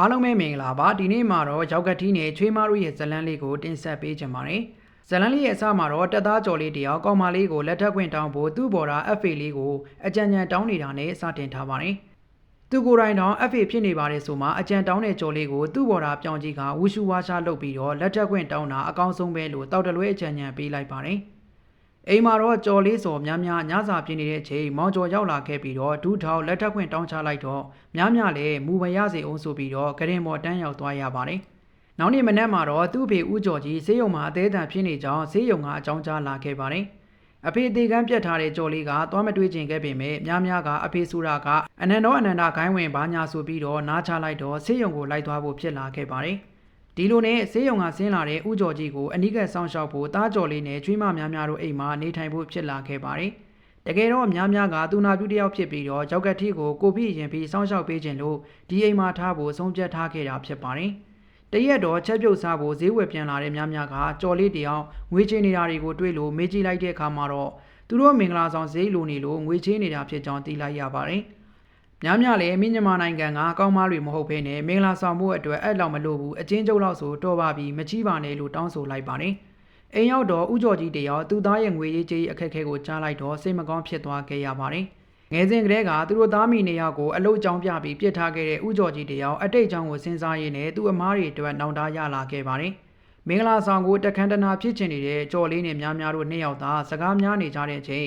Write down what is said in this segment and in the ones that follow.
အားလုံးပဲမင်္ဂလာပါဒီနေ့မှာတော့ရောက်ကတိနဲ့ချွေးမတို့ရဲ့ဇလန်းလေးကိုတင်ဆက်ပေးကြပါမယ်ဇလန်းလေးရဲ့အစမှာတော့တက်သားကြော်လေးတယောက်ကောင်မလေးကိုလက်ထပ်ခွင့်တောင်းဖို့သူ့ဘော်တာ FA လေးကိုအကြံဉာဏ်တောင်းနေတာနဲ့စတင်ထားပါတယ်သူကိုယ်တိုင်တောင် FA ဖြစ်နေပါတယ်ဆိုမှအကြံတောင်းတဲ့ကြော်လေးကိုသူ့ဘော်တာပြောင်းကြီးကဝူရှူဝါရှာလုပ်ပြီးတော့လက်ထပ်ခွင့်တောင်းတာအကောင်းဆုံးပဲလို့တောက်တလွဲအကြံဉာဏ်ပေးလိုက်ပါတယ် အိမ်မှာတော့ကြော်လေးစော်များများညစာပြင်းနေတဲ့အချိန်မောင်ကျော်ရောက်လာခဲ့ပြီးတော့ဒူးထောက်လက်ထပ်ခွင့်တောင်းချလိုက်တော့များများလည်းမူမရစေအောင်ဆိုပြီးတော့ကရင်မော်တန်းရောက်သွားရပါတယ်။နောက်နေ့မနက်မှာတော့သူ့ဖေဦးကျော်ကြီးဆေးရုံမှာအသေးအံဖြစ်နေကြောင်းဆေးရုံကအကြောင်းကြားလာခဲ့ပါတယ်။အဖေအသေးကန်းပြတ်ထားတဲ့ကြော်လေးကသွားမတွေ့ကျင်ခဲ့ပေမဲ့များများကအဖေဆိုရာကအနန္တောအနန္တခိုင်းဝင်ဘာညာဆိုပြီးတော့နားချလိုက်တော့ဆေးရုံကိုလိုက်သွားဖို့ဖြစ်လာခဲ့ပါတယ်။ ဒီလိုနဲ့ဆေးရုံကဆင်းလာတဲ့ဥကျော်ကြီးကိုအနိကဆောင်းလျှောက်ဖို့တားကြော်လေးနဲ့ကျွေးမများများတို့အိမ်မှာနေထိုင်ဖို့ဖြစ်လာခဲ့ပါတယ်။တကယ်တော့များများကသူနာပြုတယောက်ဖြစ်ပြီးတော့ကြောက်ကတိကိုကိုပြည့်ရင်ပြီးဆောင်းလျှောက်ပေးခြင်းလို့ဒီအိမ်မှာထားဖို့ဆုံးဖြတ်ထားခဲ့တာဖြစ်ပါတယ်။တရက်တော့ချက်ပြုတ်စားဖို့ဈေးဝယ်ပြန်လာတဲ့များများကကြော်လေးတယောက်ငွေချင်းနေတာတွေကိုတွေ့လို့မေးကြည့်လိုက်တဲ့အခါမှာတော့သူတို့မင်္ဂလာဆောင်ဈေးလိုနေလို့ငွေချင်းနေတာဖြစ်ကြောင်းသိလိုက်ရပါတယ်။ များများလည်းမင်းညမနိုင်ငံကအကောင်းမတွေမဟုတ်ဘဲနဲ့မင်္ဂလာဆောင်မှုအတွက်အဲ့လောက်မလိုဘူးအချင်းကျုပ်လောက်ဆိုတော့ပါပြီမချီးပါနဲ့လို့တောင်းဆိုလိုက်ပါတယ်။အိမ်ရောက်တော့ဥကျော်ကြီးတယောက်သူ့သားရဲ့ငွေရေးကြေးအခက်အခဲကိုကြားလိုက်တော့စိတ်မကောင်းဖြစ်သွားခဲ့ရပါတယ်။ငယ်စဉ်ကတည်းကသူတို့သားမိနေရောက်ကိုအလုတ်ကြောင်းပြပြီးပြစ်ထားခဲ့တဲ့ဥကျော်ကြီးတယောက်အတိတ်ကြောင်းကိုစဉ်းစားရင်းနဲ့သူ့အမားတွေအတွက်နောင်တရလာခဲ့ပါတယ်။မင်္ဂလာဆောင်ကိုတခန္တနာဖြစ်ချင်နေတဲ့ကြော်လေးနဲ့များများတို့နှစ်ယောက်သားစကားများနေကြတဲ့အချိန်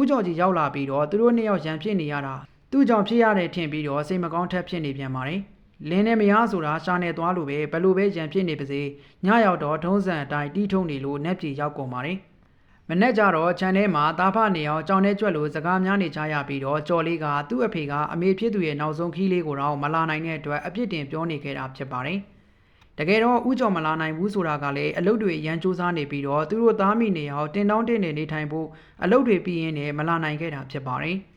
ဥကျော်ကြီးရောက်လာပြီးတော့သူတို့နှစ်ယောက်ရန်ဖြစ်နေရတာ သူ့ကြောင့်ဖြစ်ရတဲ့ထင်ပြီးတော့စိတ်မကောင်းထက်ဖြစ်နေပြန်ပါတယ်။လင်းနဲ့မရဆိုတာရှာနေသွားလို့ပဲဘယ်လိုပဲရံဖြစ်နေပါစေညရောက်တော့ထုံးစံအတိုင်းတီးထုံနေလို့နှက်ပြေရောက်ကုန်ပါတယ်။မနေ့ကျတော့ခြံထဲမှာတာဖနေအောင်ကြောင်ထဲကျွက်လို့စကားများနေကြရပြီးတော့ကြော်လေးကသူ့အဖေကအမေဖြစ်သူရဲ့နောက်ဆုံးခီးလေးကိုတော့မလာနိုင်တဲ့အတွက်အပြစ်တင်ပြောနေခဲ့တာဖြစ်ပါတယ်။တကယ်တော့ဥကြော်မလာနိုင်ဘူးဆိုတာကလည်းအလုပ်တွေရန်စူးစမ်းနေပြီးတော့သူတို့သားမိနေအောင်တင်တောင်းတင်နေနေထိုင်ဖို့အလုပ်တွေပြီးရင်းနဲ့မလာနိုင်ခဲ့တာဖြစ်ပါတယ်။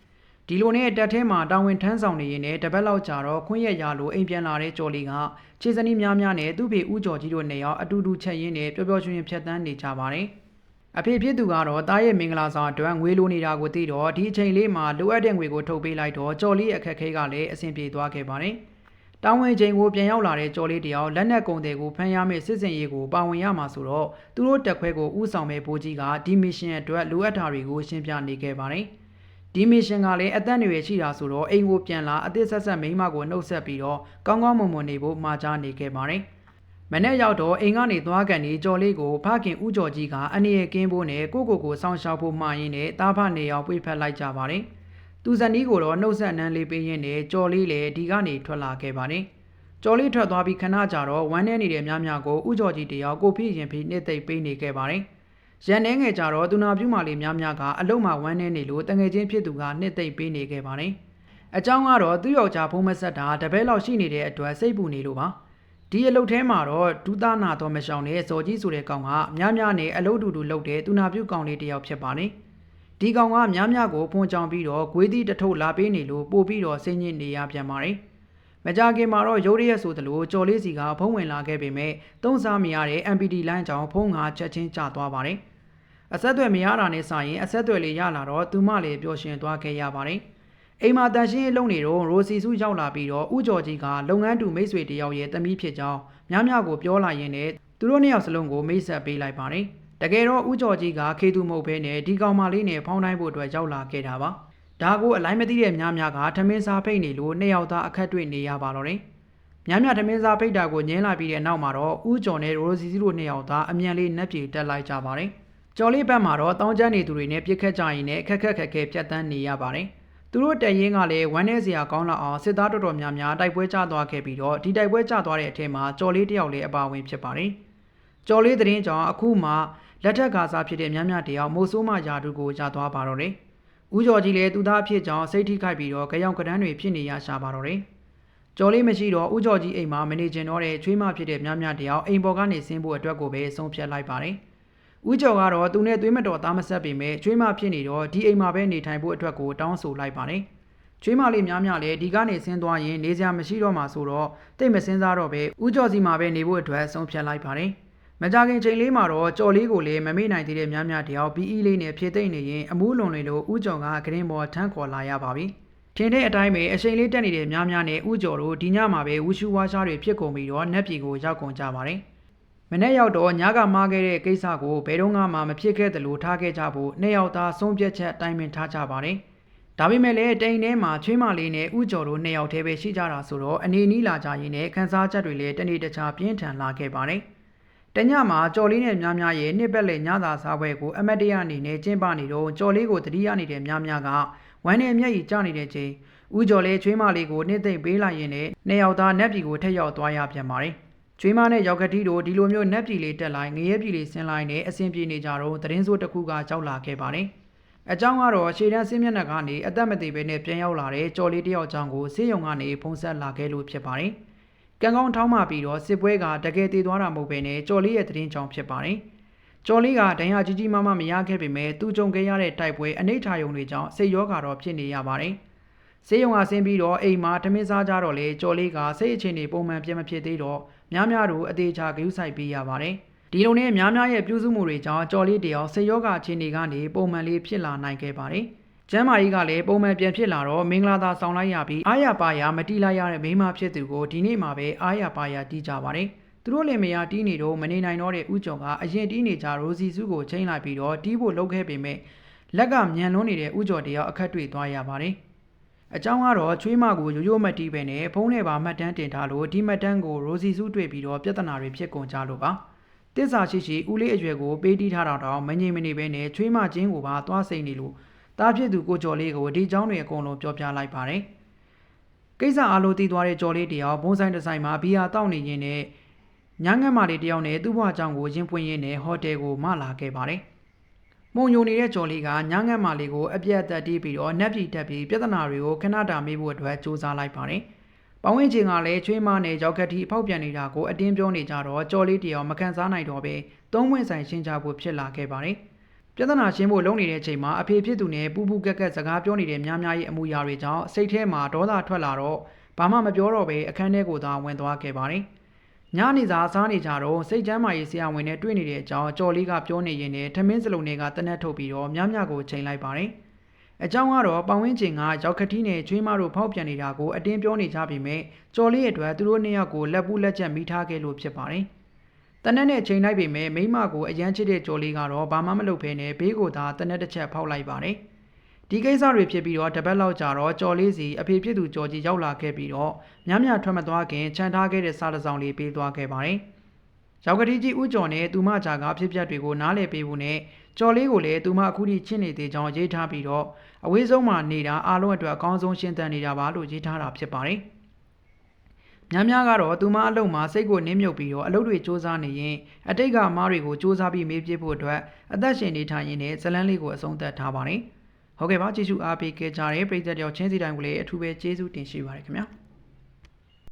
ဒီလိုနဲ့တက်ထဲမှာတာဝန်ထမ်းဆောင်နေရင်လည်းတပတ်လောက်ကြာတော့ခွင့်ရရလို့အိမ်ပြန်လာတဲ့ကျော်လေးကခြေစနီးများများနဲ့သူ့ဖေဦးကျော်ကြီးတို့နေရောက်အတူတူချက်ရင်းနဲ့ပျော်ပျော်ရွှင်ရွှင်ဖြတ်သန်းနေကြပါတယ်။အဖေဖြစ်သူကတော့တားရဲ့မင်္ဂလာဆောင်အတွက်ငွေလိုနေတာကိုသိတော့ဒီအချိန်လေးမှာလိုအပ်တဲ့ငွေကိုထုတ်ပေးလိုက်တော့ကျော်လေးအခက်ခဲကလည်းအဆင်ပြေသွားခဲ့ပါတယ်။တောင်းဝင်ချိန်ကိုပြန်ရောက်လာတဲ့ကျော်လေးတယောက်လက်နက်ကုန်တွေကိုဖမ်းရမယ့်စစ်စင်ရေးကိုပါဝင်ရမှာဆိုတော့သူတို့တက်ခွဲကိုဥဆောင်မဲ့ဘိုးကြီးကဒီမစ်ရှင်အတွက်လိုအပ်တာတွေကိုရှင်းပြနေခဲ့ပါတယ်။ ဒီမစ်ရှင်ကလည်းအသက်အရွယ်ရှိတာဆိုတော့အိမ်ကိုပြန်လာအသက်ဆက်ဆက်မိန်းမကိုနှုတ်ဆက်ပြီးတော့ကောင်းကောင်းမွန်မွန်နေဖို့မှာကြားနေခဲ့ပါတယ်။မနေ့ရောက်တော့အိမ်ကနေသွားကန်နေကြော်လေးကိုဖခင်ဦးကျော်ကြီးကအနည်းရကင်းဖို့နဲ့ကိုကိုကိုစောင့်ရှောက်ဖို့မှာရင်းနဲ့တားဖနေအောင်ပြိဖက်လိုက်ကြပါတယ်။သူဇနီးကိုတော့နှုတ်ဆက်နှမ်းလေးပေးရင်းနဲ့ကြော်လေးလည်းဒီကနေထွက်လာခဲ့ပါတယ်။ကြော်လေးထွက်သွားပြီးခဏကြာတော့ဝမ်းထဲနေတဲ့များများကိုဦးကျော်ကြီးတယောက်ကိုဖိရင်ဖိနှစ်သိပ်ပေးနေခဲ့ပါတယ်။ ရန်နှဲငယ်ကြတော့သူနာပြုမာလေးများများကအလုံးမဝမ်းနေနေလို့တငယ်ချင်းဖြစ်သူကနှစ်သိမ့်ပေးနေခဲ့ပါတယ်။အကြောင်းကတော့သူ့ယောက်ျားဖုံးမဆက်တာတပည့်လောက်ရှိနေတဲ့အတွက်စိတ်ပူနေလို့ပါ။ဒီအလုပ်ထဲမှာတော့ဒူးသားနာတော်မရှောင်တဲ့ဇော်ကြီးဆိုတဲ့ကောင်ကများများနဲ့အလုပ်တူတူလုပ်တဲ့သူနာပြုကောင်လေးတစ်ယောက်ဖြစ်ပါတယ်။ဒီကောင်ကများများကိုဖုံချောင်ပြီးတော့ဂွေးသီးတထုပ်လာပေးနေလို့ပို့ပြီးတော့ဆင်းညစ်နေရပြန်ပါတယ်။ မကြခင်မှာတော့ရုတ်ရရက်ဆိုသလိုကြော်လေးစီကဖုံးဝင်လာခဲ့ပေမဲ့သုံးစားမရတဲ့ MPD လိုင်းကြောင့်ဖုံးငါချက်ချင်းကျသွားပါတယ်။အဆက်အသွယ်မရတာနဲ့ဆိုင်ရင်အဆက်အသွယ်လေးရလာတော့သူမလည်းပျော်ရွှင်သွားခဲ့ရပါတယ်။အိမ်မှာတန်ရှင်းလုံနေတော့ရိုစီစုရောက်လာပြီးတော့ဥကျော်ကြီးကလုပ်ငန်းတူမိတ်ဆွေတယောက်ရဲ့တမီးဖြစ်ကြောင်းများများကိုပြောလာရင်းနဲ့သူတို့နှစ်ယောက်စလုံးကိုမိတ်ဆက်ပေးလိုက်ပါတယ်။တကယ်တော့ဥကျော်ကြီးကခေသူမဟုတ်ဘဲနဲ့ဒီကောင်မလေးနဲ့ဖောင်းတိုင်းဖို့အတွက်ရောက်လာခဲ့တာပါ။ ဒါကိုအလိုက်မသိတဲ့များများကထမင်းစားဖိတ်နေလို့နှစ်ယောက်သားအခက်တွေ့နေရပါတော့တယ်။များများထမင်းစားဖိတ်တာကိုညင်းလာပြီးတဲ့နောက်မှာတော့ဥကျော်နဲ့ရိုစီစုတို့နှစ်ယောက်သားအမြန်လေးနှက်ပြေတက်လိုက်ကြပါတယ်။ကျော်လေးဘက်မှာတော့တောင်းကျမ်းနေသူတွေနဲ့ပြစ်ခတ်ကြရင်လည်းခက်ခက်ခက်ခဲဖြတ်တန်းနေရပါတယ်။သူတို့တရင်ကလည်းဝမ်းနေစရာကောင်းလောက်အောင်စစ်သားတော်တော်များများတိုက်ပွဲကျသွားခဲ့ပြီးတော့ဒီတိုက်ပွဲကျသွားတဲ့အထက်မှာကျော်လေးတယောက်လည်းအပါဝင်ဖြစ်ပါတယ်။ကျော်လေးသတင်းကြောင့်အခုမှလက်ထက်ကစားဖြစ်တဲ့များများတယောက်မိုးဆိုးမယာတူကိုရသွားပါတော့တယ်။ ဦးကျော်ကြီးလည်းသူသားဖြစ်ကြောင်းစိတ်ထိခိုက်ပြီးတော့ကြောင်ကဒန်းတွေဖြစ်နေရရှာပါတော့တယ်။ကျော်လေးမရှိတော့ဦးကျော်ကြီးအိမ်မှာမနေကျင်တော့တဲ့ချွေးမဖြစ်တဲ့များများတယောက်အိမ်ပေါ်ကနေဆင်းဖို့အတွက်ကိုပဲဆုံးဖြတ်လိုက်ပါတယ်။ဦးကျော်ကတော့သူနဲ့သွေးမတော်သားမဆက်ပေမဲ့ကျွေးမဖြစ်နေတော့ဒီအိမ်မှာပဲနေထိုင်ဖို့အတွက်ကိုတောင်းဆိုလိုက်ပါတယ်။ကျွေးမလေးများများလည်းဒီကနေဆင်းသွားရင်နေစရာမရှိတော့မှဆိုတော့တိတ်မစင်းစားတော့ပဲဦးကျော်စီမှာပဲနေဖို့အတွက်ဆုံးဖြတ်လိုက်ပါတယ်။ မကြခင်ချိန်လေးမှာတော့ကြော်လေးကိုလည်းမမေ့နိုင်သေးတဲ့များများတယောက် PE လေးနဲ့ဖြည့်သိမ့်နေရင်အမူးလွန်လေလို့ဦးကျော်ကဂရင်ပေါ်ထမ်းခေါ်လာရပါပြီထင်တဲ့အတိုင်းပဲအချိန်လေးတက်နေတဲ့များများနဲ့ဥကျော်တို့ဒီညမှာပဲဝူရှူဝါရှားတွေဖြစ်ကုန်ပြီးတော့နက်ပြည်ကိုရောက်ကုန်ကြပါတယ်။မနေ့ရောက်တော့ညကမှားခဲ့တဲ့ကိစ္စကိုဘယ်တော့မှမဖြစ်ခဲ့သလိုထားခဲ့ကြဖို့နှစ်ယောက်သားဆုံးဖြတ်ချက်တိုင်ပင်ထားကြပါတယ်။ဒါပေမဲ့လည်းတိန်ထဲမှာချွေးမလေးနဲ့ဥကျော်တို့နှစ်ယောက်တည်းပဲရှိကြတာဆိုတော့အနေနီးလာကြရင်လည်းခန်းစားချက်တွေလည်းတနေ့တခြားပြင်းထန်လာခဲ့ပါတယ်။ တညမှာကြော်လေးနဲ့များများရဲ့နှစ်ပတ်လည်ညသာစားပွဲကိုအမတ်တရအနေနဲ့ကျင်းပနေတော့ကြော်လေးကိုတတိယနေတဲ့များများကဝမ်းနဲ့မျက်ရည်ကျနေတဲ့ချိန်ဦးကျော်လေးချွေးမလေးကိုနှစ်သိမ့်ပေးလိုက်ရင်လည်းနှစ်ယောက်သားနက်ပြည်ကိုထက်ရောက်သွားရပြန်ပါတယ်။ချွေးမနဲ့ရောက်ကတိတို့ဒီလိုမျိုးနက်ပြည်လေးတက်လိုက်ငရဲပြည်လေးဆင်းလိုက်နဲ့အဆင်ပြေနေကြတော့သတင်းစိုးတစ်ခုကကြောက်လာခဲ့ပါတယ်။အကြောင်းကတော့ရှေ့တန်းစင်းမျက်နှာကနေအသက်မသေးဘဲနဲ့ပြန်ရောက်လာတဲ့ကြော်လေးတစ်ယောက်အကြောင်းကိုဆေးရုံကနေဖုံးဆက်လာခဲ့လို့ဖြစ်ပါတယ်။ ကံကောင်းထောင်းမှပြီးတော့စစ်ပွဲကတကယ်တည်သွားတာမဟုတ်ပဲနဲ့ကြော်လေးရဲ့သတင်းကြောင့်ဖြစ်ပါတယ်။ကြော်လေးကဒဏ်ရာကြီးကြီးမားမားမရခဲ့ပေမဲ့သူကြုံခဲ့ရတဲ့တိုက်ပွဲအနိဋ္ဌာယုံတွေကြောင့်စိတ်ရောဂါတော့ဖြစ်နေရပါတယ်။ဆေးရုံကဆင်းပြီးတော့အိမ်မှာထမင်းစားကြတော့လေကြော်လေးကစိတ်အခြေအနေပုံမှန်ပြန်မဖြစ်သေးတော့များများတို့အသေးချာဂရုစိုက်ပေးရပါတယ်။ဒီလိုနဲ့များများရဲ့ပြုစုမှုတွေကြောင့်ကြော်လေးတယောက်စိတ်ရောဂါအခြေအနေကနေပုံမှန်လေးဖြစ်လာနိုင်ခဲ့ပါတယ်။ ကျမ်းမာကြီးကလည်းပုံမှန်ပြန်ဖြစ်လာတော့မင်္ဂလာသာဆောင်လိုက်ရပြီးအာရပါရမတီးလိုက်ရတဲ့မိန်းမဖြစ်သူကိုဒီနေ့မှာပဲအာရပါရတီးကြပါတယ်။သူတို့လည်းမယားတီးနေတော့မနေနိုင်တော့တဲ့ဥကျော်ကအရင်တီးနေကြရိုစီစုကိုချိန်လိုက်ပြီးတော့တီးဖို့လုပ်ခဲ့ပေမဲ့လက်ကမြန်လွန်းနေတဲ့ဥကျော်တယောက်အခက်တွေ့သွားရပါတယ်။အကြောင်းကတော့ချွေးမကိုရိုးရိုးမတီးပဲနဲ့ဖုန်းထဲပါမှတ်တမ်းတင်ထားလို့ဒီမှတ်တမ်းကိုရိုစီစုတွေ့ပြီးတော့ပြဿနာတွေဖြစ်ကုန်ကြလို့ပါ။တစ္ဆာရှိရှိဦးလေးအရွယ်ကိုပေးတီးထားတာတော့မငြိမ်မနေပဲနဲ့ချွေးမချင်းကိုပါသွားစိန်နေလို့ တားဖြစ်သူကိုကျော်လေးကိုဒီကြောင်းတွေအကုန်လုံးပြောပြလိုက်ပါတယ်ကိစ္စအားလုံးသိသွားတဲ့ကျော်လေးတယောက်ဘုံဆိုင်တစ်ဆိုင်မှာဘီယာတောက်နေရင်းနဲ့ညငတ်မလေးတယောက်နဲ့သူ့ဘွားကြောင့်ကိုရင်ပွင့်ရင်းနဲ့ဟိုတယ်ကိုမလာခဲ့ပါတယ်မုံယုံနေတဲ့ကျော်လေးကညငတ်မလေးကိုအပြက်အသက်တီးပြီးတော့နှက်ပြတက်ပြီးပြဿနာတွေကိုခဏတာမေးဖို့အတွက်စူးစမ်းလိုက်ပါတယ်ပဝင်းချင်းကလည်းချွေးမနဲ့ရောက်ခက်တီအဖောက်ပြန်နေတာကိုအတင်းပြောနေကြတော့ကြော်လေးတယောက်မခံစားနိုင်တော့ဘဲသုံးဝင်ဆိုင်ရှင်းချဖို့ဖြစ်လာခဲ့ပါတယ်။ ပြဿနာရှင်းဖို့လုပ်နေတဲ့အချိန်မှာအဖေဖြစ်သူနဲ့ပူပူကက်ကက်စကားပြောနေတဲ့များများရဲ့အမှုရာတွေကြောင့်စိတ်ထဲမှာဒေါသထွက်လာတော့ဘာမှမပြောတော့ပဲအခန်းထဲကိုသာဝင်သွားခဲ့ပါတယ်။ညနေစာစားနေကြတော့စိတ်ချမ်းမာရေးဆရာဝန်နဲ့တွေ့နေတဲ့အကြောင်းအကျော်လေးကပြောနေရင်လည်းထမင်းစလုံးတွေကတနက်ထုတ်ပြီးတော့များများကိုချိန်လိုက်ပါတယ်။အကြောင်းကတော့ပဝင်းကျင်ကရောက်ခတိနဲ့ကျွေးမတို့ဖောက်ပြန်နေတာကိုအတင်းပြောနေကြပြီမဲ့ကျော်လေးရဲ့အတွက်သူတို့နှစ်ယောက်ကိုလက်ပူးလက်ချက်မိထားခဲ့လို့ဖြစ်ပါတယ်။ တနက်နဲ့ချိန်လိုက်ပေမဲ့မိမကိုအရန်ချစ်တဲ့ကျော်လေးကတော့ဘာမှမလုပ်ဖဲနဲ့ဘေးကိုသာတနက်တစ်ချက်ဖောက်လိုက်ပါတယ်။ဒီကိစ္စတွေဖြစ်ပြီးတော့တပတ်လောက်ကြာတော့ကျော်လေးစီအဖေဖြစ်သူကျော်ကြီးရောက်လာခဲ့ပြီးတော့မြမြထွက်မသွားခင်ခြံထားခဲ့တဲ့စားတစောင်းလေးပေးသွားခဲ့ပါတယ်။ရောက်ကတိကြီးဥကျော်နဲ့သူမကြာကအဖြစ်ပြက်တွေကိုနားလည်ပေးဖို့နဲ့ကျော်လေးကိုလည်းသူမအခုထိချစ်နေသေးကြောင်းရေးထားပြီးတော့အဝေးဆုံးမှာနေတာအားလုံးအတွက်အကောင်းဆုံးရှင်းသန်နေတာပါလို့ရေးထားတာဖြစ်ပါတယ်။ များများကတော့သူမအလုပ်မှာစိတ်ကိုနင်းမြုပ်ပြီးတော့အလုပ်တွေစူးစမ်းနေရင်အတိတ်ကမားတွေကိုစူးစမ်းပြီးမေးပြဖို့အတွက်အသက်ရှင်နေထိုင်ရင်းနဲ့ဇလန်းလေးကိုအဆုံးသတ်ထားပါတယ်။ဟုတ်ကဲ့ပါကျေးဇူးအားပေးခဲ့ကြတဲ့ပရိသတ်တယောက်ချင်းစီတိုင်းကိုလည်းအထူးပဲကျေးဇူးတင်ရှိပါရခင်ဗျာ။